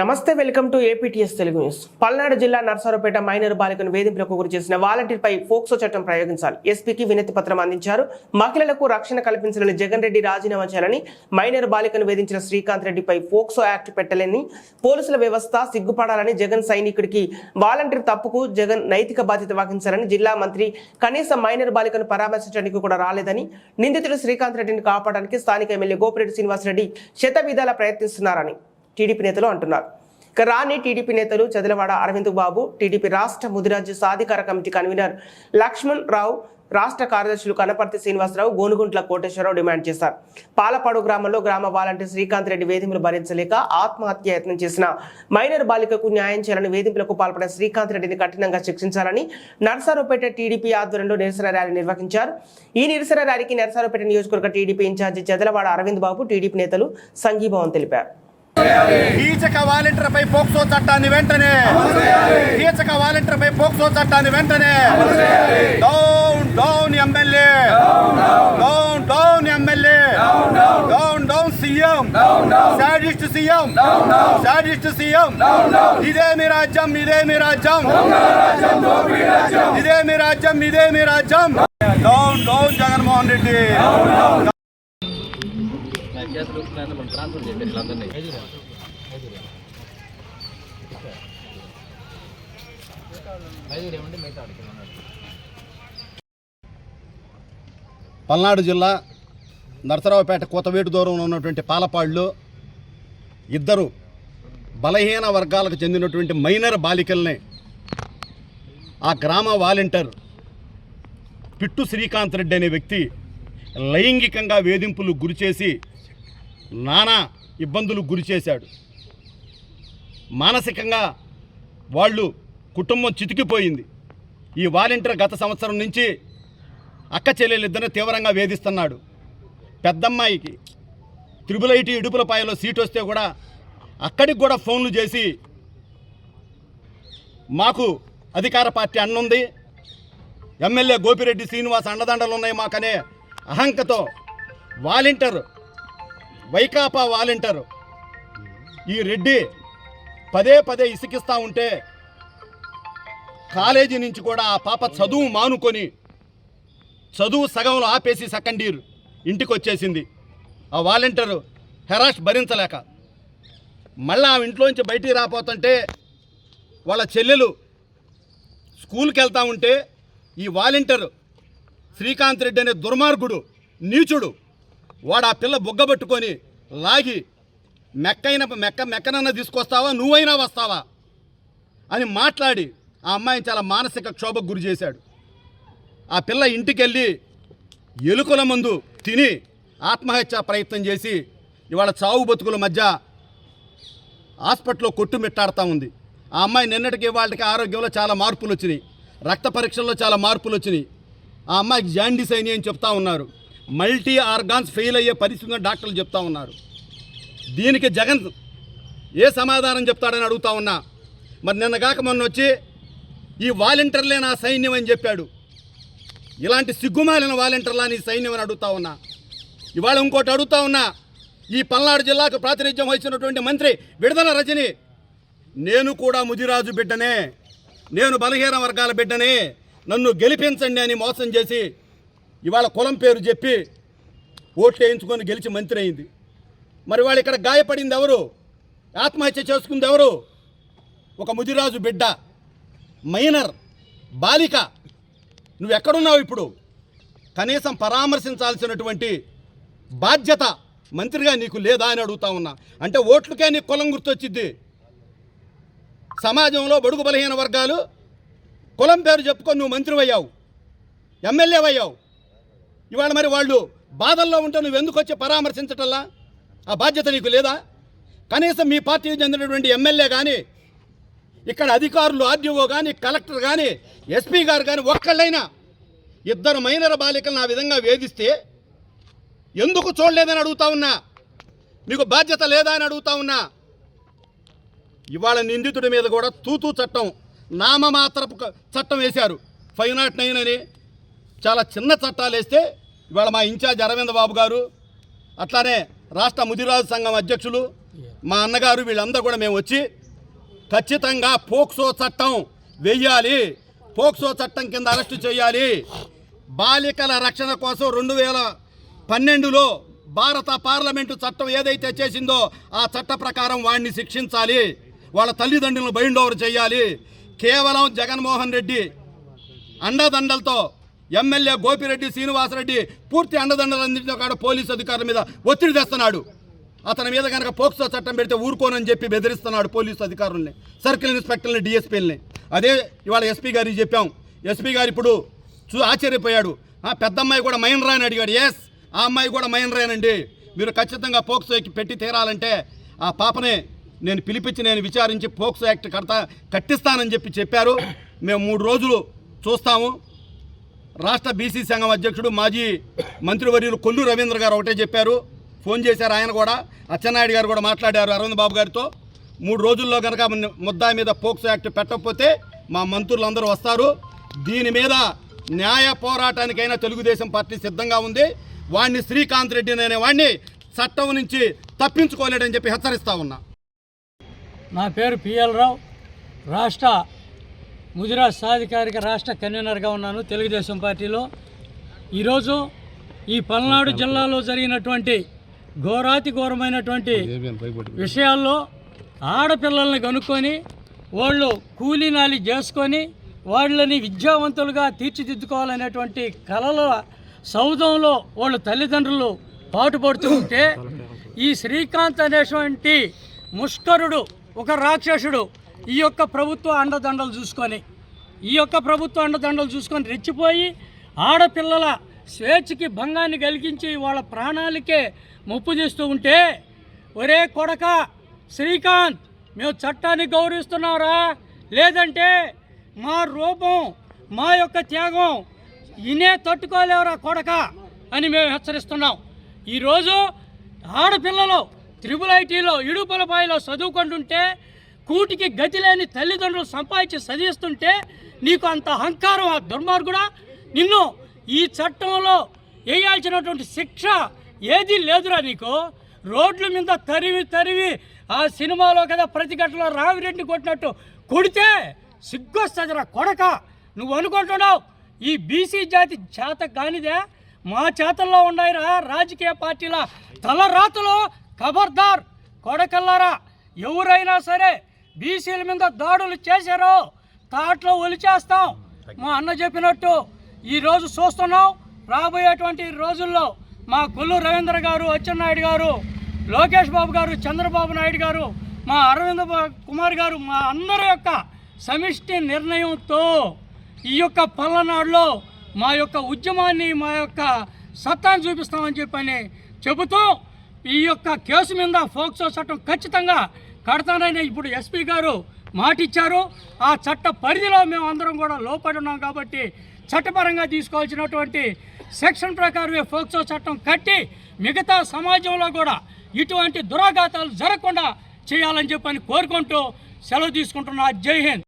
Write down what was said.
నమస్తే welcome to APTS Telugu news. Palnadu జిల్లా Narasaraopet minor బాలికను వేధింపులకు గురి చేసిన వాలంటీర్పై ఫోక్సో చట్టం ప్రయోగించాలి. ఎస్పీకి వినతి పత్రం అందించారు. మహిళలకు రక్షణ కల్పించాలని జగన్ రెడ్డి రాజీనామా చేయాలని మైనర్ బాలికను వేధించిన శ్రీకాంత్ రెడ్డిపై ఫోక్సో యాక్ట్ పెట్టలేని పోలీసుల వ్యవస్థ సిగ్గుపడాలని జగన్ సైనికుడికి వాలంటీర్ తప్పుకు జగన్ నైతిక బాధ్యత వహించాలని జిల్లా మంత్రి కనీసం మైనర్ బాలికను పరామర్శించడానికి కూడా రాలేదని నిందితుడు శ్రీకాంత్ రెడ్డిని కాపాడడానికి స్థానిక ఎమ్మెల్యే గోపిరెడ్డి శ్రీనివాసరెడ్డి శతవిధాలా ప్రయత్నిస్తున్నారని టీడీపీ నేతలు అంటున్నారు. ఇక రాని టీడీపీ నేతలు చదలవాడ అరవింద్ బాబు టీడీపీ రాష్ట్ర ముదిరాజ్య సాధికార కమిటీ కన్వీనర్ లక్ష్మణ్ రావు రాష్ట్ర కార్యదర్శులు కనపర్తి శ్రీనివాసరావు గోనుగుంట్ల కోటేశ్వరరావు డిమాండ్ చేశారు. పాలపాడు గ్రామంలో గ్రామ వాలంటీర్ శ్రీకాంత్ రెడ్డి వేధింపులు భరించలేక ఆత్మహత్య యత్నం చేసిన మైనర్ బాలికకు న్యాయం చేయాలని వేధింపులకు పాల్పడిన శ్రీకాంత్ రెడ్డిని కఠినంగా శిక్షించాలని నర్సారావుపేట టీడీపీ ఆధ్వర్యంలో నిరసన ర్యాలీ నిర్వహించారు. ఈ నిరసన ర్యాలీకి నర్సారావుపేట నియోజకవర్గ TDP incharge Chadalavada Aravind Babu TDP నేతలు సంఘీభావం తెలిపారు. కీచక వాలంటీర్ పై పోక్సో చట్టాన్ని వెంటనే. కీచక వాలంటీర్ పై పోక్సో చట్టాన్ని వెంటనే. Down down MLA. Down down. MLA. Down down. CM. Sadist CM. Sadist CM. ఇదే మీ రాజ్యం ఇదే మీ రాజ్యం. ఇదే మీ రాజ్యం ఇదే మీ రాజ్యం. Down down. జగన్మోహన్ రెడ్డి. చేతులు వస్తున్నాయని మనం ట్రాన్స్ఫర్ చేయాలి వీళ్ళందరినీ. పల్నాడు జిల్లా నరసరావుపేట కోతవేటు దూరంలో ఉన్నటువంటి పాలపాళ్ళు ఇద్దరు బలహీన వర్గాలకు చెందినటువంటి మైనర్ బాలికల్ని ఆ గ్రామ వాలంటీర్ పిట్టు శ్రీకాంత్ రెడ్డి అనే వ్యక్తి లైంగికంగా వేధింపులు గురిచేసి నానా ఇబ్బందులు గురిచేశాడు మానసికంగా వాళ్ళు కుటుంబం చితికిపోయింది. ఈ వాలంటీర్ గత సంవత్సరం నుంచి అక్క చెల్లెలిద్దరిని తీవ్రంగా వేధిస్తున్నాడు. పెద్దమ్మాయికి త్రిబుల్ ఐటీ ఇడుపులపాయలో సీట్ వస్తే కూడా అక్కడికి కూడా ఫోన్లు చేసి మాకు అధికార పార్టీ అన్నుంది ఎమ్మెల్యే గోపిరెడ్డి శ్రీనివాస్ అండదండలు ఉన్నాయి మాకనే అహంకతో వాలంటీర్ వైకాపా వాలంటీర్. ఈ రెడ్డి పదే పదే ఇసికిస్తూ ఉంటే కాలేజీ నుంచి కూడా ఆ పాప చదువు మానుకొని చదువు సగంలో ఆపేసి సెకండ్ ఇయర్ ఇంటికి వచ్చేసింది. ఆ వాలంటీర్ హెరాష్ భరించలేక మళ్ళీ ఆ ఇంట్లోంచి బయటికి రాపోతుంటే వాళ్ళ చెల్లెలు స్కూల్కి వెళ్తా ఉంటే ఈ వాలంటీర్ శ్రీకాంత్ రెడ్డి అనే దుర్మార్గుడు నీచుడు వాడు ఆ పిల్ల బుగ్గబట్టుకొని లాగి మెక్కైన మెక్క మెక్కనన్నా తీసుకొస్తావా? నువ్వైనా వస్తావా? అని మాట్లాడి ఆ అమ్మాయిని చాలా మానసిక క్షోభకు గురి చేశాడు. ఆ పిల్ల ఇంటికెళ్ళి ఎలుకల మందు తిని ఆత్మహత్య ప్రయత్నం చేసి ఇవాళ చావు బతుకుల మధ్య హాస్పిటల్లో కొట్టుమిట్టాడుతూ ఉంది. ఆ అమ్మాయి నిన్నటికి వాళ్ళకి ఆరోగ్యంలో చాలా మార్పులు వచ్చినాయి రక్త పరీక్షల్లో చాలా మార్పులు వచ్చినాయి ఆ అమ్మాయికి జాండీస్ అయినాయి అని చెప్తా ఉన్నారు. మల్టీ ఆర్గాన్స్ ఫెయిల్ అయ్యే పరిస్థితి డాక్టర్లు చెప్తా ఉన్నారు. దీనికి జగన్ ఏ సమాధానం చెప్తాడని అడుగుతా ఉన్నా. మరి నిన్నగాక మొన్న వచ్చి ఈ వాలంటీర్లే నా సైన్యం అని చెప్పాడు. ఇలాంటి సిగ్గుమాలిన వాలంటీర్లా నీ సైన్యం అని అడుగుతా ఉన్నా. ఇవాళ ఇంకోటి అడుగుతా ఉన్నా ఈ పల్నాడు జిల్లాకు ప్రాతినిధ్యం వహించినటువంటి మంత్రి విడుదల రజని నేను కూడా ముదిరాజు బిడ్డనే నేను బలహీన వర్గాల బిడ్డనే నన్ను గెలిపించండి అని మోసం చేసి ఇవాళ కులం పేరు చెప్పి ఓట్లు వేయించుకొని గెలిచి మంత్రి అయింది. మరి వాళ్ళు ఇక్కడ గాయపడింది ఎవరు? ఆత్మహత్య చేసుకుంది ఎవరు? ఒక ముదిరాజు బిడ్డ మైనర్ బాలిక. నువ్వు ఎక్కడున్నావు ఇప్పుడు? కనీసం పరామర్శించాల్సినటువంటి బాధ్యత మంత్రిగా నీకు లేదా అని అడుగుతా ఉన్నా. అంటే ఓట్లకే నీకు కులం గుర్తొచ్చిద్ది. సమాజంలో బడుగు బలహీన వర్గాలు కులం పేరు చెప్పుకొని నువ్వు మంత్రివయ్యావు ఎమ్మెల్యేవయ్యావు. ఇవాళ మరి వాళ్ళు బాధల్లో ఉంటే నువ్వు ఎందుకు వచ్చి పరామర్శించటల్లా ఆ బాధ్యత నీకు లేదా? కనీసం మీ పార్టీకి చెందినటువంటి ఎమ్మెల్యే కానీ ఇక్కడ అధికారులు ఆర్డీఓ కానీ కలెక్టర్ కానీ ఎస్పీ గారు కానీ ఒక్కళ్ళైనా ఇద్దరు మైనర్ బాలికలను ఆ విధంగా వేధిస్తే ఎందుకు చూడలేదని అడుగుతా ఉన్నా? మీకు బాధ్యత లేదా అని అడుగుతా ఉన్నా? ఇవాళ నిందితుడి మీద కూడా తూతూ చట్టం నామమాత్రపు చట్టం వేశారు. ఫైవ్ నాట్ నైన్ అని చాలా చిన్న చట్టాలు వేస్తే ఇవాళ మా ఇన్ఛార్జ్ అరవింద్ బాబు గారు అట్లానే రాష్ట్ర ముదిరాజు సంఘం అధ్యక్షులు మా అన్నగారు వీళ్ళందరూ కూడా మేము వచ్చి ఖచ్చితంగా పోక్సో చట్టం వెయ్యాలి పోక్సో చట్టం కింద అరెస్టు చేయాలి. బాలికల రక్షణ కోసం రెండు వేల పన్నెండులో భారత పార్లమెంటు చట్టం ఏదైతే చేసిందో ఆ చట్ట ప్రకారం వాడిని శిక్షించాలి. వాళ్ళ తల్లిదండ్రులను బైండ్ ఓవర్ చేయాలి. కేవలం జగన్మోహన్ రెడ్డి అండదండలతో ఎమ్మెల్యే గోపిరెడ్డి శ్రీనివాసరెడ్డి పూర్తి అండదండలు అందించిన కాడ పోలీసు అధికారుల మీద ఒత్తిడి తెస్తున్నాడు. అతని మీద కనుక పోక్సో చట్టం పెడితే ఊరుకోనని చెప్పి బెదిరిస్తున్నాడు పోలీసు అధికారుల్ని సర్కిల్ ఇన్స్పెక్టర్ని డిఎస్పీలని. అదే ఇవాళ ఎస్పీ గారికి చెప్పాం. ఎస్పీ గారు ఇప్పుడు చూ ఆశ్చర్యపోయాడు. ఆ పెద్దమ్మాయి కూడా మైనరా అని అడిగాడు. ఎస్ ఆ అమ్మాయి కూడా మైనరేనండి మీరు ఖచ్చితంగా పోక్సోకి పెట్టి తీరాలంటే ఆ పాపనే నేను పిలిపించి నేను విచారించి పోక్సో యాక్ట్ కడతా కట్టిస్తానని చెప్పి చెప్పారు. మేము మూడు రోజులు చూస్తాము. రాష్ట్ర బీసీ సంఘం అధ్యక్షుడు మాజీ మంత్రివర్యులు కొల్లు రవీంద్ర గారు ఒకటే చెప్పారు. ఫోన్ చేశారు ఆయన కూడా. అచ్చెన్నాయుడు గారు కూడా మాట్లాడారు అరవింద్ బాబు గారితో. మూడు రోజుల్లో కనుక ముద్దా మీద పోక్సో యాక్ట్ పెట్టకపోతే మా మంత్రులందరూ వస్తారు. దీని మీద న్యాయ పోరాటానికైనా తెలుగుదేశం పార్టీ సిద్ధంగా ఉంది. వాడిని శ్రీకాంత్ రెడ్డి అనే వాడిని చట్టం నుంచి తప్పించుకోలేడని చెప్పి హెచ్చరిస్తా ఉన్నా. నా పేరు పిఎల్ రావు. రాష్ట్ర ముదిరాజ్ సాధికారిక రాష్ట్ర కన్వీనర్గా ఉన్నాను తెలుగుదేశం పార్టీలో. ఈరోజు ఈ పల్నాడు జిల్లాలో జరిగినటువంటి ఘోరాతి ఘోరమైనటువంటి విషయాల్లో ఆడపిల్లల్ని కనుక్కొని వాళ్ళు కూలీనాలి చేసుకొని వాళ్ళని విద్యావంతులుగా తీర్చిదిద్దుకోవాలనేటువంటి కళల సౌధంలో వాళ్ళ తల్లిదండ్రులు పాటుపడుతూ ఉంటే ఈ శ్రీకాంత్ అనేటువంటి ముష్కరుడు ఒక రాక్షసుడు ఈ యొక్క ప్రభుత్వ అండదండలు చూసుకొని ఈ యొక్క ప్రభుత్వ అండదండలు చూసుకొని రెచ్చిపోయి ఆడపిల్లల స్వేచ్ఛకి భంగాన్ని కలిగించి వాళ్ళ ప్రాణాలకే ముప్పు చేస్తూ ఉంటే ఒరే కొడక శ్రీకాంత్ మేము చట్టాన్ని గౌరవిస్తున్నారా? లేదంటే మా రూపం మా యొక్క త్యాగం ఇనే తట్టుకోలేవురా కొడక అని మేము హెచ్చరిస్తున్నాం. ఈరోజు ఆడపిల్లలు త్రిబుల్ ఐటీలో ఇడుపులపాయలో చదువుకుంటుంటే కూటికి గతి లేని తల్లిదండ్రులు సంపాదించి చదివిస్తుంటే నీకు అంత అహంకారం ఆ దుర్మార్గుడా? నిన్ను ఈ చట్టంలో వేయాల్సినటువంటి శిక్ష ఏది లేదురా నీకు. రోడ్ల మీద తరివి తరివి ఆ సినిమాలో కదా ప్రతిఘటనలో రావిరెడ్డి కొట్టినట్టు కొడితే సిగ్గొస్తుందిరా కొడక. నువ్వు అనుకుంటున్నావు ఈ బీసీ జాతి చేత కానిదే మా చేతల్లో ఉన్నాయిరా రాజకీయ పార్టీల తలరాతలో ఖబర్దార్ కొడకల్లారా. ఎవరైనా సరే బీసీల మీద దాడులు చేశారో తాట్లో ఒలిచేస్తాం. మా అన్న చెప్పినట్టు ఈరోజు చూస్తున్నాం. రాబోయేటువంటి రోజుల్లో మా కొల్లు రవీంద్ర గారు అచ్చెన్నాయుడు గారు లోకేష్ బాబు గారు చంద్రబాబు నాయుడు గారు మా అరవింద్ కుమార్ గారు మా అందరి యొక్క సమిష్టి నిర్ణయంతో ఈ యొక్క పల్లనాడులో మా యొక్క ఉద్యమాన్ని మా యొక్క సత్తాన్ని చూపిస్తామని చెప్పని చెబుతూ ఈ యొక్క కేసు మీద ఫోక్సో చట్టం ఖచ్చితంగా కడతానని ఇప్పుడు ఎస్పీ గారు మాటిచ్చారు. ఆ చట్ట పరిధిలో మేము అందరం కూడా లోపడి ఉన్నాం కాబట్టి చట్టపరంగా తీసుకోవాల్సినటువంటి సెక్షన్ ప్రకారమే ఫోక్సో చట్టం కట్టి మిగతా సమాజంలో కూడా ఇటువంటి దురాఘాతాలు జరగకుండా చేయాలని చెప్పని కోరుకుంటూ సెలవు తీసుకుంటున్నా. జై హింద్.